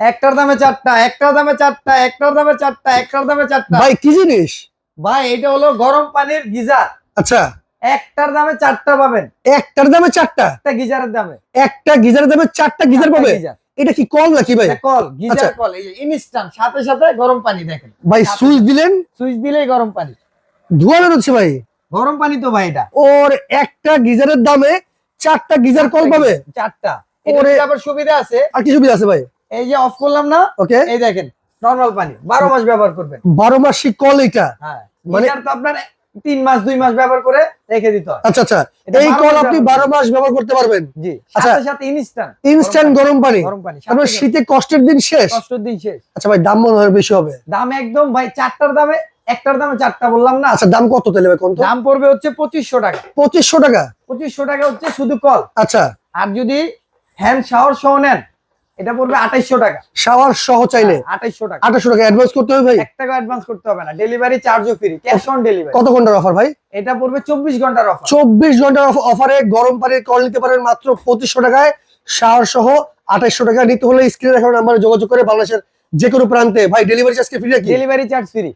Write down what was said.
একটার দামে চারটা একটার দামে চারটা একটার দামে চারটা একটার দামে চারটা। ভাই কি জিনিস? ভাই এটা হলো গরম পানির গিজার। আচ্ছা। একটার দামে চারটা পাবেন। একটার দামে চারটা? একটা গিজারের দামে। একটা গিজারের দামে চারটা গিজার পাবে? এটা কি কল নাকি ভাই? এটা কল গিজার আচ্ছা। কল এই ইনস্ট্যান্ট সাথে সাথে গরম পানি দেখেন। ভাই সুইচ দিলেন? সুইচ দিলেই গরম পানি। ধোয়া বেরোচ্ছে ভাই। গরম পানি তো ভাই এটা। ওর একটা গিজারের দামে চারটা গিজার কল পাবে? চারটা। ওরে। এটা আবার সুবিধা আছে আর কি সুবিধা আছে ভাই? এই যে অফ করলাম না ওকে এই দেখেন নরমাল পানি বারো মাস ব্যবহার করবেন। বারো মাসিক কল এটা? হ্যাঁ মানে- তো আপনার তিন মাস দুই মাস ব্যবহার করে রেখে দিতে হয়। আচ্ছা আচ্ছা এই কল আপনি বারো মাস ব্যবহার করতে পারবেন? জি আচ্ছা। সাথে সাথে ইনস্ট্যান্ট ইনস্ট্যান্ট গরম পানি। গরম পানি সাথে শীতে কষ্টের দিন শেষ? কষ্টের দিন শেষ। আচ্ছা ভাই দাম মনে হয় বেশি হবে? দাম একদম ভাই চারটার দামে একটার দামে চারটা বললাম না। আচ্ছা দাম কত তাহলে ভাই কোন দাম পড়বে হচ্ছে পঁচিশশো টাকা। পঁচিশশো টাকা? পঁচিশশো টাকা হচ্ছে শুধু কল। আচ্ছা। আর যদি হ্যান্ড শাওয়ার সহ নেন এটা পড়বে আঠাইশশো টাকা। শাওয়ার সহ চাইলে। আঠাইশশো টাকা। আঠাশশো টাকা অ্যাডভান্স করতে হবে ভাই? এক টাকা অ্যাডভান্স করতে হবে না। ডেলিভারি চার্জও ফ্রি ক্যাশ অন ডেলিভারি কত ঘণ্টার অফার ভাই? এটা পড়বে চব্বিশ ঘণ্টার অফার চব্বিশ ঘণ্টার অফারে গরম পানির কল নিতে পারেন মাত্র পঁচিশশো টাকায়। শাওয়ার সহ আঠাশশো টাকা। নিতে হলে স্ক্রিনে রাখার নাম্বারে যোগাযোগ করে বাংলাদেশের যে কোনো প্রান্তে। ভাই ডেলিভারি চার্জকে ফ্রি রাখি ডেলিভারি চার্জ ফ্রি